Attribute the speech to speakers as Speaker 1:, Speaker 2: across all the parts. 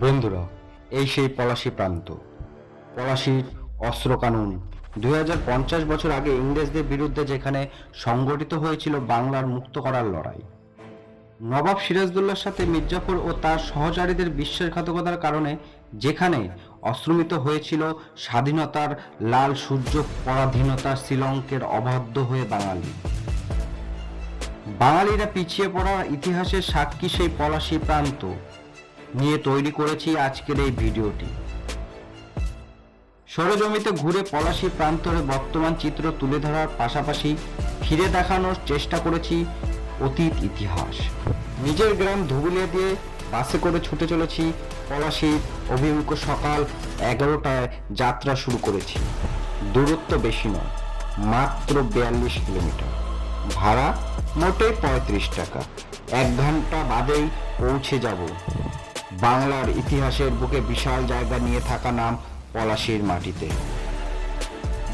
Speaker 1: বন্ধুরা, এই সেই পলাশি প্রান্ত। পলাশির অস্ত্র কানুন। দুই বছর আগে ইংরেজদের বিরুদ্ধে যেখানে সংগঠিত হয়েছিল বাংলার মুক্ত করার লড়াই। নবাব সিরাজদৌল্লার সাথে মির্জাফর ও তার সহচারীদের বিশ্বাসঘাতকতার কারণে যেখানে অশ্রমিত হয়েছিল স্বাধীনতার লাল সূর্য পরাধীনতার শ্রীলঙ্কের অবাধ্য হয়ে বাঙালি। বাঙালিরা পিছিয়ে পড়া ইতিহাসের সাক্ষী সেই পলাশি প্রান্ত। নিয়ে তৈরি করেছি আজকের এই ভিডিওটি। সরজমিতে ঘুরে পলাশি প্রান্তরে বর্তমান চিত্র তুলে ধরার পাশাপাশি ফিরে দেখানোর চেষ্টা করেছি অতীত ইতিহাস। নিজের গ্রাম ধুবুলিয়া দিয়ে বাসে করে ছুটে চলেছি, পলাশির অভিমুখ সকাল এগারোটায় যাত্রা শুরু করেছি। দূরত্ব বেশি নয়, মাত্র বিয়াল্লিশ কিলোমিটার। ভাড়া মোটে পঁয়ত্রিশ টাকা, এক ঘণ্টা বাদেই পৌঁছে যাব বাংলার ইতিহাসের বুকে বিশাল জায়গা নিয়ে থাকা নাম পলাশির মাটিতে।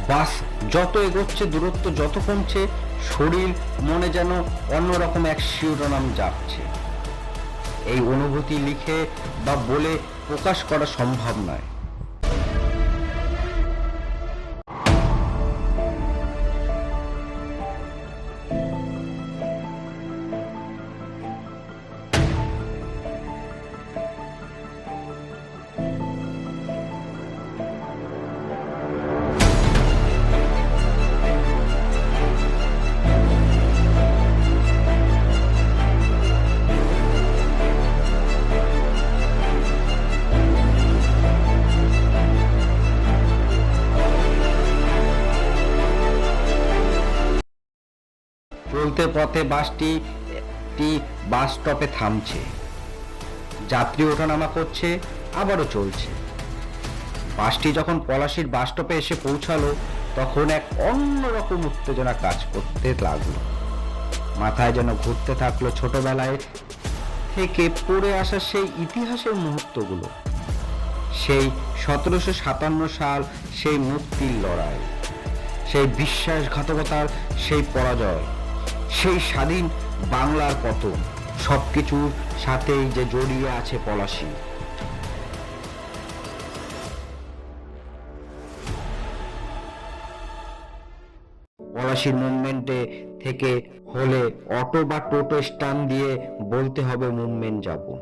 Speaker 1: বাস যত এগোচ্ছে, দূরত্ব যত কমছে, শরীর, মনে যেন অন্যরকম এক শিরোনাম যাচ্ছে এই অনুভূতি লিখে বা বলে প্রকাশ করা সম্ভব নয়। চলতে পথে বাসটি একটি বাস স্টপে থামছে। যাত্রী ওঠানামা করছে, আবারও চলছে। বাসটি যখন পলাশির বাস স্টপে এসে পৌঁছালো, তখন এক অন্যরকম উত্তেজনা কাজ করতে লাগল। মাথায় যেন ঘুরতে থাকল ছোটবেলায় থেকে পড়ে আসা সেই ইতিহাসের মুহূর্তগুলো। সেই সতেরোশো সাতান্ন সাল সেই মুক্তির লড়াই, সেই বিশ্বাসঘাতকতার সেই পরাজয়। সেই স্বাধীন বাংলার পতন। সবকিছুর সাথেই যে জড়িয়ে আছে পলাশি। পলাশির মুভমেন্টে থেকে হলে অটো বা টোটো স্ট্যান্ড দিয়ে বলতে হবে মুভমেন্ট যাব।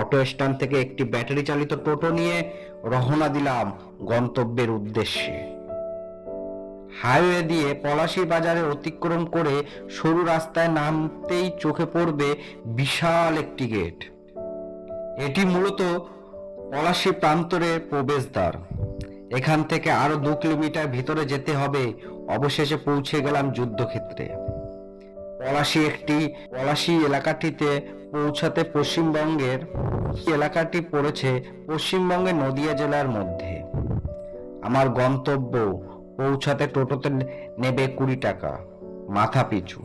Speaker 1: অটো স্ট্যান্ড থেকে একটি ব্যাটারি চালিত টোটো নিয়ে রওনা দিলাম গন্তব্যের উদ্দেশ্যে। হাইওয়ে দিয়ে পলাশী বাজারে অতিক্রম করে সরু রাস্তায় নামতেই চোখে পড়বে বিশাল একটি গেট। এটি মূলত পলাশী প্রান্তরের প্রবেশদ্বার। এখান থেকে আরও দু কিলোমিটার ভিতরে যেতে হবে। অবশেষে পৌঁছে গেলাম যুদ্ধক্ষেত্রে। পলাশী একটি পলাশী এলাকাটিতে পৌঁছাতে পশ্চিমবঙ্গের এলাকাটি পড়েছে পশ্চিমবঙ্গের নদিয়া জেলার মধ্যে। আমার গন্তব্য পৌঁছাতে টোটোতে নেবে কুড়ি টাকা, মাথা পিছু।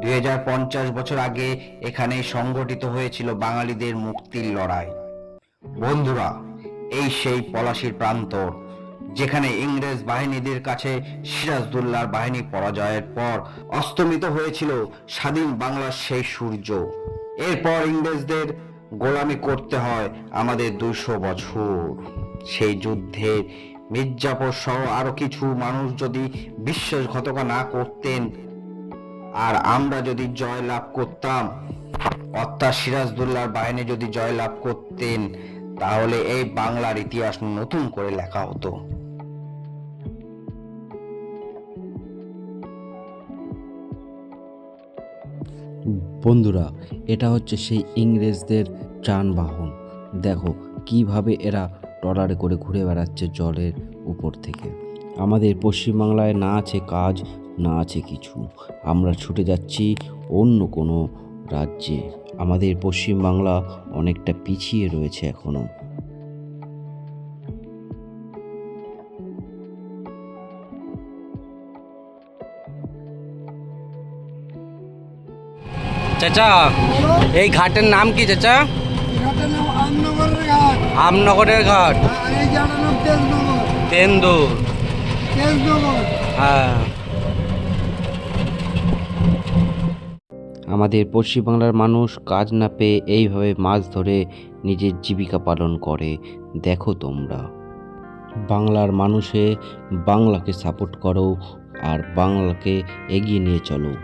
Speaker 1: দুই হাজার পঞ্চাশ বছর আগে এখানে সংগঠিত হয়েছিল বাঙালিদের মুক্তির লড়াই। বন্ধুরা, এই সেই পলাশির প্রান্তর যেখানে ইংরেজ বাহিনীদের কাছে সিরাজদুল্লাহর বাহিনী পরাজয়ের পর অস্তমিত হয়েছিল স্বাধীন বাংলার সেই সূর্য। এরপর ইংরেজদের গোলামি করতে হয় আমাদের দুশো বছর। সেই যুদ্ধে মির্জাফর সহ আরও কিছু মানুষ যদি বিশ্বাসঘাতকা না করতেন, আর আমরা যদি জয় লাভ করতাম, অর্থাৎ সিরাজদুল্লাহর বাহিনী যদি জয় লাভ করতেন, তাহলে এই বাংলার ইতিহাস নতুন করে লেখা হতো।
Speaker 2: বন্ধুরা, এটা হচ্ছে সেই ইংরেজদের যানবাহন। দেখো, কীভাবে এরা ট্রলারে করে ঘুরে বেড়াচ্ছে জলের উপর থেকে। আমাদের পশ্চিমবাংলায় না আছে কাজ, না আছে কিছু। আমরা ছুটে যাচ্ছি অন্য কোনো রাজ্যে। আমাদের পশ্চিমবাংলা অনেকটা পিছিয়ে রয়েছে এখনও
Speaker 3: চাচা, এই ঘাটের নাম কি চাচা
Speaker 4: ঘাটের নাম আমনগরের ঘাট
Speaker 3: আমনগরের ঘাট। তেন্দুর। হ্যাঁ।
Speaker 2: আমাদের পশ্চিমবাংলার মানুষ কাজ না পেয়ে এইভাবে মাছ ধরে নিজের জীবিকা পালন করে। দেখো তোমরা। বাংলার মানুষে বাংলাকে সাপোর্ট করো আর বাংলাকে এগিয়ে নিয়ে চলো।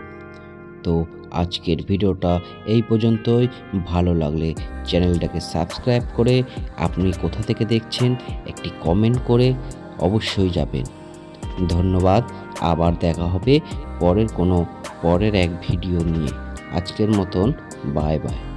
Speaker 2: তো আজকের ভিডিওটা এই পর্যন্তই। ভালো লাগলে চ্যানেলটাকে সাবস্ক্রাইব করে আপনি কোথা থেকে দেখছেন একটি কমেন্ট করে অবশ্যই যাবেন। ধন্যবাদ, আবার দেখা হবে পরের কোনো, পরের এক ভিডিও নিয়ে। আজকের মতন, বাই বাই।